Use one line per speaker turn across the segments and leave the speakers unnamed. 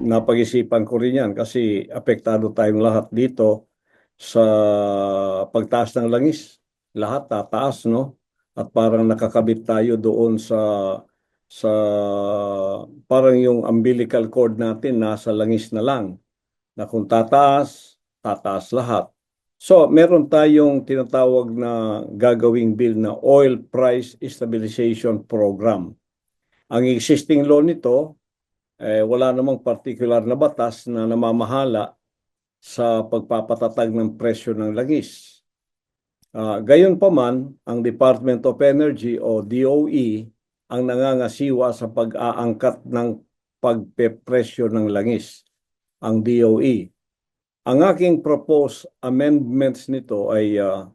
napag-isipan ko rin yan kasi apektado tayong lahat dito sa pagtaas ng langis. Lahat tataas, no? At parang nakakabit tayo doon sa sa parang yung umbilical cord natin nasa langis na lang. Na kung tataas, tataas lahat. So, meron tayong tinatawag na gagawing bill na Oil Price Stabilization Program. Ang existing law nito, eh, wala namang particular na batas na namamahala sa pagpapatatag ng presyo ng langis. Ah, gayon pa man, ang Department of Energy o DOE ang nangangasiwa sa pag-aangkat ng pagpepresyo ng langis, ang DOE. Ang aking proposed amendments nito ay ah,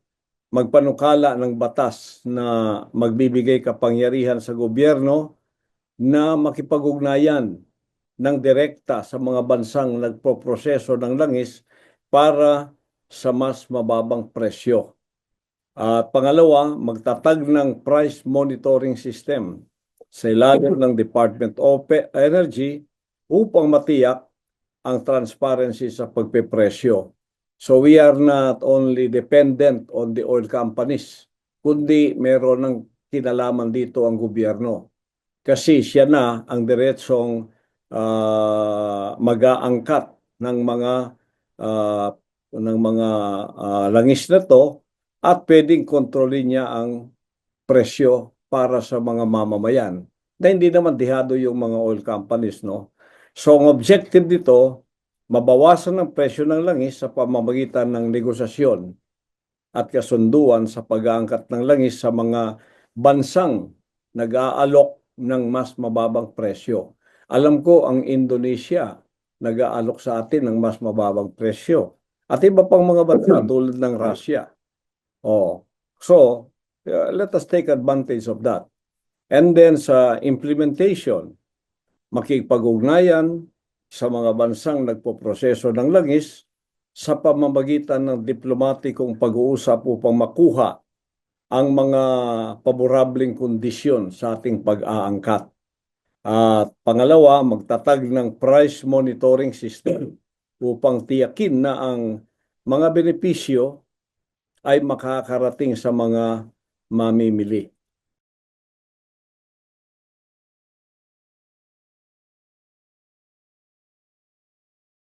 magpanukala ng batas na magbibigay kapangyarihan sa gobyerno na makipag-ugnayan ng direkta sa mga bansang nagpoproseso ng langis para sa mas mababang presyo. At pangalawa, magtatag ng price monitoring system sa ilalim ng Department of Energy upang matiyak ang transparency sa pagpepresyo. So we are not only dependent on the oil companies, kundi meron ng kinalaman dito ang gobyerno. Kasi siya na ang diretsong ah, mag-aangkat ng mga ah, ng mga ah, langis na to at pwedeng kontrolin niya ang presyo para sa mga mamamayan na hindi naman dihado yung mga oil companies no so ang objective dito mabawasan ang presyo ng langis sa pamamagitan ng negosasyon at kasunduan sa pag-aangkat ng langis sa mga bansang nag-aalok ng mas mababang presyo. Alam ko ang Indonesia nag-aalok sa atin ng mas mababang presyo. At iba pang mga bansa tulad ng Russia. Oh. So, uh, let us take advantage of that. And then sa implementation, makipag-ugnayan sa mga bansang nagpoproseso ng langis sa pamamagitan ng diplomatikong pag-uusap upang makuha ang mga paborableng kondisyon sa ating pag-aangkat. At pangalawa, magtatag ng price monitoring system upang tiyakin na ang mga benepisyo ay makakarating sa mga mamimili.